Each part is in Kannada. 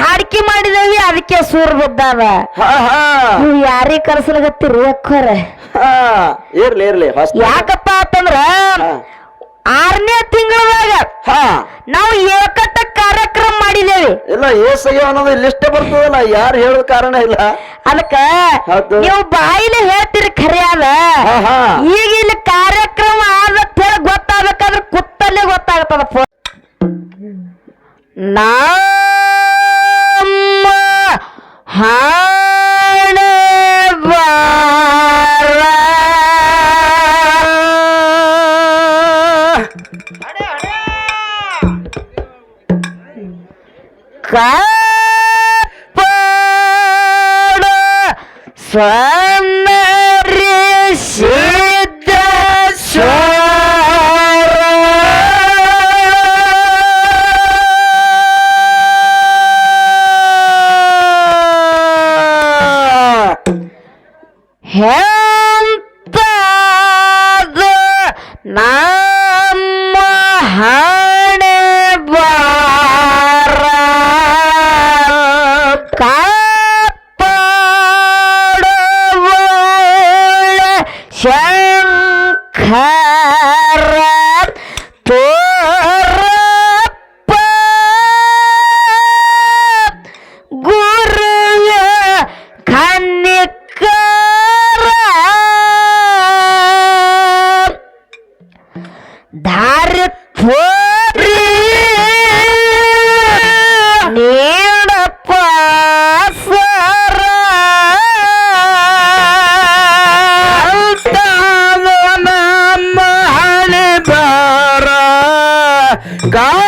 ಹಾಡಿಕೆ ಮಾಡಿದೇವಿ ಅದಕ್ಕೆ ಸೂರ್ ಬಿದ್ದಾವ. ನೀವು ಯಾರಿಗೆ ಕರ್ಸಲಗತ್ತಿರು ಅಕ್ಕೋರ? ಇರ್ಲಿ ಇರ್ಲಿ ಯಾಕಪ್ಪ ಅಂತಂದ್ರ ಆರನೇ ತಿಂಗಳದಾಗ ನಾವು ಏಕಟ್ಟ ಕಾರ್ಯಕ್ರಮ ಮಾಡಿದೇವಿ. ಇಲ್ಲ ಏಸಯ್ಯ ಅನ್ನೋದು ಲಿಸ್ಟ್ ಬರ್ತದಲ್ಲ ಯಾರು ಹೇಳೋ ಕಾರಣ ಇಲ್ಲ. ಅದಕ್ಕ ನೀವು ಬಾಯಿಲಿ ಹೇಳ್ತೀರಿ ಖರೆ ಅದ. ಈಗ ಇಲ್ಲಿ ಕಾರ್ಯಕ್ರಮ ಆದ ಹೇಳಿ ಗೊತ್ತಾಗಬೇಕಾದ್ರೆ ಕುತ್ತಲ್ಲೇ ಗೊತ್ತಾಗತ್ತದ ನಾವು ಹಾಡ ಕಾ হ্যাঁ God.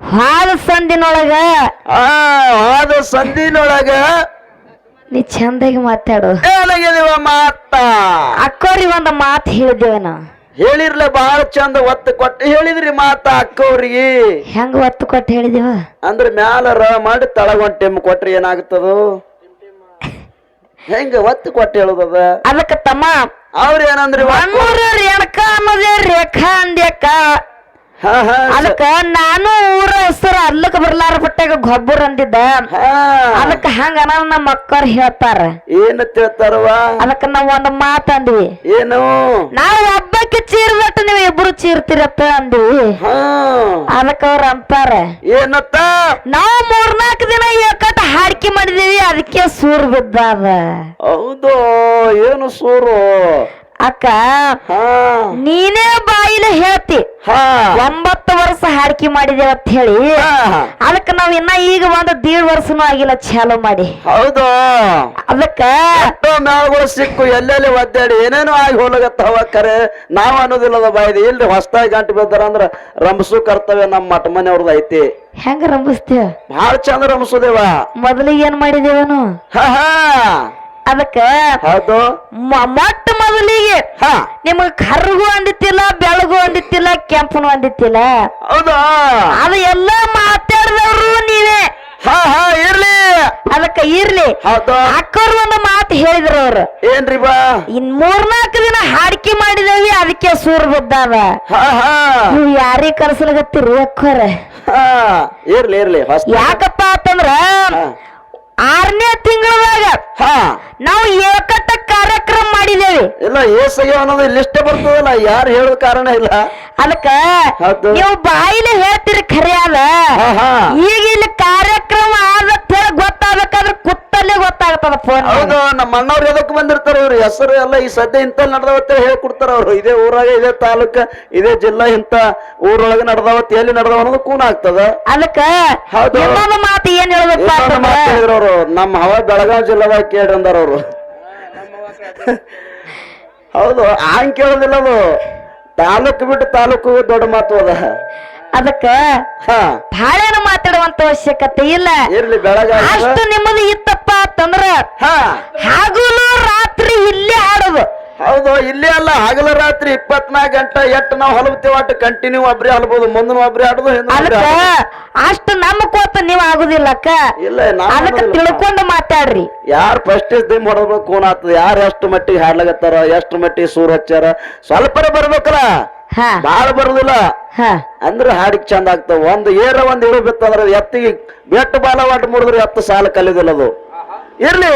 ಹಾದ ಸಂದಿನೊಳಗ ಆ ಹಾದ ಸಂದಿನೊಳಗ ನೀ ಚಂದಾಗಿ ಮಾತಾಡು. ಏನಾಗಿದೀವ ಮಾತ? ಅಕ್ಕೋರಿ ಒಂದು ಮಾತು ಹೇಳಿದೇವನ ಹೇಳಿರ್ಲೆ ಬಹಳ ಚಂದ ಒತ್ತು ಕೊಟ್ಟು ಹೇಳಿದ್ರಿ ಮಾತ ಅಕ್ಕವ್ರಿಗೆ ಹೆಂಗ ಒತ್ತು ಕೊಟ್ಟು ಹೇಳಿದೇವ ಅಂದ್ರ ಮ್ಯಾಲ ರ ಮಾಡಿ ತಳಗೊಂಡ್ ಟೆಮ್ ಕೊಟ್ರಿ ಏನಾಗ್ತದು? ಹೆಂಗ ಒತ್ತು ಕೊಟ್ಟು ಹೇಳುದದ? ಅದಕ್ಕೆ ತಮ್ಮ ಅವ್ರ ಏನಂದ್ರಿ ರೇಖಾ ಅಂದ್ಯಕ್ಕ. ಅದಕ್ಕ ನಾನು ಊರ ಹೆಸರು ಅಲ್ಲಕ್ ಬರ್ಲಾರ ಬಟ್ಟಾಗ ಗೊಬ್ಬರ ಅಂದಿದ್ದ. ಅದಕ್ಕೆ ಹಂಗ ನಮ್ಮ ಅಕ್ಕವ್ರು ಹೇಳ್ತಾರ. ಏನ ತಿಳ್ತಾರವ ಅದಕ್ಕ ನಾವ್ ಒಂದ್ ಮಾತ ಅಂದ್ವಿ. ಏನು? ನಾವು ಒಬ್ಬಕ್ಕೆ ಚೀರ್ದಟ್ಟು ನೀವು ಇಬ್ರು ಚೀರ್ತಿರತ್ತ ಅಂದ್ವಿ. ಅದಕ್ಕೆ ಅವ್ರ ಅಂತಾರ. ಏನತ್ತ? ನಾವ್ ಮೂರ್ನಾಲ್ಕ ದಿನ ಏಕಟ್ ಹಾಡ್ಕೆ ಮಾಡಿದೀವಿ ಅದಕ್ಕೆ ಸೂರ್ ಬಿದ್ದಾದ. ಹೌದು ಏನು ಸೂರು? ಅಕ್ಕ ನೀನೇ ಬಾಯಿಲೆ ಹೇಳ್ತಿ. ಹಾ. ಒಂಬತ್ತು ವರ್ಷ ಹಾಡಿಕೆ ಮಾಡಿದೆ ಅಂತ ಹೇಳಿ. ಅದಕ್ಕೆ ನಾವ್ ಇನ್ನ ಈಗ ಒಂದು ದೀಡ್ ವರ್ಷನೂ ಆಗಿಲ್ಲ ಚಾಲು ಮಾಡಿ. ಹೌದು? ಅದಕ್ಕ ಮ್ಯಾಳ್ಗಳು ಸಿಕ್ಕು ಎಲ್ಲೆಲ್ಲಿ ಒದ್ದಾಡಿ ಏನೇನೋ ಆಗಿ ಹೋಲಗತ್ತವ ಕರೆ ನಾವ್ ಅನ್ನೋದಿಲ್ಲದ ಬಾಯಿದೆ. ಇಲ್ರಿ ಹೊಸದಾಗಿ ಗಂಟು ಬಿದ್ದಾರ ಅಂದ್ರ ರಂಬಸು ಕರ್ತವ್ಯ ನಮ್ಮ ಮಠ ಮನೆಯವ್ರದ್ದು ಐತಿ. ಹೆಂಗ ರಂಭಿಸ್ತೀವ ಬಹಳ ಚಂದ ರಂಬಸುದೇವ ಮೊದಲಿಗೆ ಏನ್ ಮಾಡಿದೇವನು ಹಾ. ಅದಕ್ಕ ಹೌದು. ಮೊಟ್ಟ ಮೊದಲಿಗೆ ಹಾ. ನಿಮಗ್ ಕರ್ಗು ಅಂದಿತ್ತಿಲ್ಲ ಬೆಳಗು ಅಂದಿತ್ತಿಲ್ಲ ಕೆಂಪನು ಅಂದಿತ್ತಿಲ್ಲ. ಹೌದಾ? ಅದು ಎಲ್ಲ ಮಾತಾಡಿದವ್ರು ನೀವೇ. ಇರ್ಲಿ. ಅದಕ್ಕ ಇರ್ಲಿ. ಹೌದು. ಅಕ್ಕವ್ರು ಒಂದು ಮಾತು ಹೇಳಿದ್ರು ಅವ್ರು. ಏನ್ರಿ ಬಾ? ಇನ್ ಮೂರ್ನಾಲ್ಕು ದಿನ ಹಾಡಿಕೆ ಮಾಡಿದೇವಿ ಅದಕ್ಕೆ ಸೂರ್ ಬಿದ್ದಾವ. ಹಾ ಹಾ. ನೀವು ಯಾರಿಗೆ ಕರ್ಸಲಗತ್ತೀರಿ ಅಕ್ಕವ್ರ ಹಾ ಇರ್ಲಿ ಇರ್ಲಿ ಯಾಕಪ್ಪ ಅಂತಂದ್ರ ಆರನೇ ತಿಂಗಳದಾಗ ಹಾ. ನಾವು ಏಕತ ಕಾರ್ಯಕ್ರಮ ಮಾಡಿದೇವಿ ಇಲ್ಲ ಏಸಯ್ಯ ಅನ್ನೋದು ಲಿಸ್ಟ್ ಬರ್ತದಲ್ಲ ಯಾರು ಹೇಳೋ ಕಾರಣ ಇಲ್ಲ. ಅದಕ್ಕ. ನೀವು ಬಾಯಿಲೆ ಹೇಳ್ತೀರಿ ಖರೆ ಅದ ಹಾ ಹಾ. ಈಗ ಇಲ್ಲಿ ಕಾರ್ಯಕ್ರಮ ಆದತ್ ಹೇಳಿ ಗೊತ್ತಾಗ್ಬೇಕಾದ್ರೆ ಕುತ್ತಲ್ಲೇ ಗೊತ್ತಾಗತ್ತದ ಫೋನ್ ಹೌದು ನಮ್ಮ ಅಣ್ಣವ್ರು ಎದಕ್ ಬಂದಿರ್ತಾರ ಇವ್ರ? ಹೆಸರು ಎಲ್ಲ ಈ ಸದ್ಯ ಇಂತ ನಡ್ದಾವತ್ತ ಹೇಳ್ಕೊಡ್ತಾರ ಅವ್ರು. ಇದೇ ಊರಾಗ ಇದೇ ತಾಲೂಕ ಇದೇ ಜಿಲ್ಲಾ ಇಂತ ಊರೊಳಗ ನಡೆದವತ್ತ ಎಲ್ಲಿ ನಡೆದವ ಅನ್ನೋದು ಕೂನ್ ಆಗ್ತದ. ಅದಕ್ಕ ಹೌದು. ಮಾತು ಏನ್ ಹೇಳ್ಬೇಕಪ್ಪ ನಮ್ಮ ಹವಾ ಬೆಳಗಾವಿ ಜಿಲ್ಲಾದಾಗ ಕೇಳ್ರಿ ಅಂದಾರ ಅವ್ರು. ಹೌದು ಆಂಗ್ ಕೇಳೋದಿಲ್ಲ ಅದು. ತಾಲೂಕು ಬಿಟ್ಟು ತಾಲೂಕು ದೊಡ್ಡ ಮಾತು ಅದ. ಅದಕ್ಕ ಹಾ. ಬಾಳೇನು ಮಾತಾಡುವಂತ ಅವಶ್ಯಕತೆ ಇಲ್ಲ. ಇರ್ಲಿ ಬೆಳಗಾವಿ ಅಷ್ಟು ನಿಮ್ಮದು ಇತ್ತಪ್ಪ ಅಂತಂದ್ರ ಹಾ ಹಗಲು ರಾತ್ರಿ ಇಲ್ಲೇ ಆಡೋದು ಹೌದು ಇಲ್ಲೇ ಅಲ್ಲ ಹಗಲ ರಾತ್ರಿ ಇಪ್ಪತ್ನಾಲ್ಕು ಗಂಟೆ ಎಟ್ಟು ನಾವು ಹಲಬ್ತೇವ ಅಟ್ಟು ಕಂಟಿನ್ಯೂ ಒಬ್ರಿ ಹಲ್ಬೋದು ಮುಂದಿನ ಒಬ್ರಿ ಆಡುದು ಹಿಂದಿನ ಒಬ್ರಿ ಅದಕ್ಕ ಆಡುದು. ಅಷ್ಟು ನಮ್ಮ ಕೋತ ನೀವ್ ಆಗುದಿಲ್ಲ ಅಕ್ಕ. ಇಲ್ಲ ಅದಕ್ಕ ತಿಳ್ಕೊಂಡು ಮಾತಾಡ್ರಿ. ಯಾರು ಫಸ್ಟ್ ದಿಮ್ ಹೊಡಬೇಕು ಕೋನ್ ಆಗ್ತದ. ಯಾರು ಎಷ್ಟು ಮಟ್ಟಿಗೆ ಹಾಡ್ಲಾಗತ್ತಾರ ಎಷ್ಟು ಮಟ್ಟಿಗೆ ಸೂರ್ ಹಚ್ಚಾರ ಸ್ವಲ್ಪರ ಬರ್ಬೇಕಲ್ಲ? ಹಾ. ಬಾಳ ಬರುದಿಲ್ಲ. ಹಾ. ಅಂದ್ರೆ ಹಾಡಿಗೆ ಚಂದ ಆಗ್ತಾವ ಒಂದು ಏರ ಒಂದ್ ಇಳು ಬಿತ್ತಂದ್ರ ಎತ್ತಿಗೆ ಬೆಟ್ಟು ಬಾಲ ಒಟ್ಟು ಮುರಿದ್ರೆ ಎತ್ತು ಸಾಲ ಕಲಿದಿಲ್ಲ ಅದು. ಇರ್ಲಿ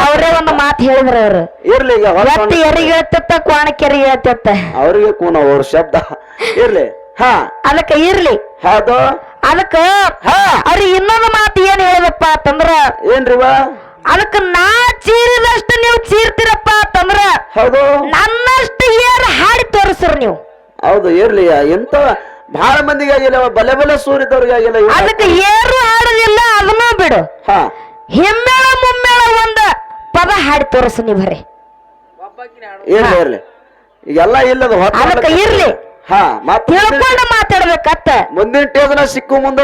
ಅವರೇ ಒಂದು ಮಾತು ಹೇಳಿದ್ರ ಅವ್ರು. ಇರ್ಲಿ ಈಗ ಎತ್ತ ಎರಿಗೆ ಹೇಳ್ತಿತ್ತ ಕ್ವಾಣಕೆರಿಗೆ ಹೇಳ್ತಿತ್ತ ಅವ್ರಿಗೆ ಕೂನ ಅವ್ರ ಶಬ್ದ. ಇರ್ಲಿ ಹಾ. ಅದಕ್ಕೆ ಇರ್ಲಿ. ಹೌದು ಅದಕ್ಕ ಹಾ. ಅವ್ರಿಗೆ ಇನ್ನೊಂದು ಮಾತು ಏನ್ ಹೇಳಿದಪ್ಪ ಅಂತಂದ್ರ ಏನ್ರಿವ ಅದಕ್ಕ ನಾ ಚೀರಿದಷ್ಟು ನೀವು ಚೀರ್ತಿರಪ್ಪ ಅಂತಂದ್ರ ಹೌದು. ನನ್ನಷ್ಟು ಏನ್ ಹಾಡಿ ತೋರಿಸ್ರಿ ನೀವು. ಹೌದು ಇರ್ಲಿ ಎಂತ ಬಹಳ ಮಂದಿಗೆ ಆಗಿಲ್ಲ ಬಲೆ ಬಲೆ ಸೂರಿದವ್ರಿಗೆ ಆಗಿಲ್ಲ ಅದಕ್ಕೆ ಏರು ಹಾಡಲಿಲ್ಲ ಅದನ್ನೂ ಬಿಡು. ಹಾ. ಹಿಮ್ಮೇಳ ಮುಮ್ಮೇಳ ಒಂದ ಪದ ಹಾಡಿ ತೋರಿಸು ನೀ ಬರೀ ಇರ್ಲಿ ಇರ್ಲಿ. ಈಗೆಲ್ಲ ಇಲ್ಲದ ಅದಕ್ಕ ಇರ್ಲಿ. ಹಾ ಮತ್ತೆ ತಿಳ್ಕೊಂಡು ಮಾತಾಡ್ಬೇಕತ್ತ. ಮುಂದಿನ ಟೇಜನ ಸಿಕ್ಕು ಮುಂದ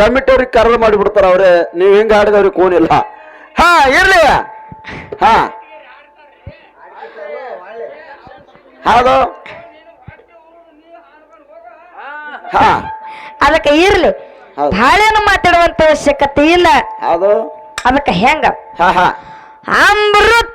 ಕಮಿಟಿಯವ್ರಿಗೆ ಕರೆದು ಮಾಡಿಬಿಡ್ತಾರ ಅವ್ರೆ. ನೀವ್ ಹಿಂಗ ಹಾಡಿದವ್ರಿಗೆ ಕೂನಿಲ್ಲ ಹಾ ಇರ್ಲಿ. ಹಾ. ಹೌದು. ಹಾ. ಅದಕ್ಕೆ ಇರ್ಲಿ. ಬಾಳೇನು ಮಾತಾಡುವಂತ ಅವಶ್ಯಕತೆ ಇಲ್ಲ. ಹೌದು. ಅದಕ್ಕೆ ಹೆಂಗ? ಹಾ ಹಾ. ಅಮೃತ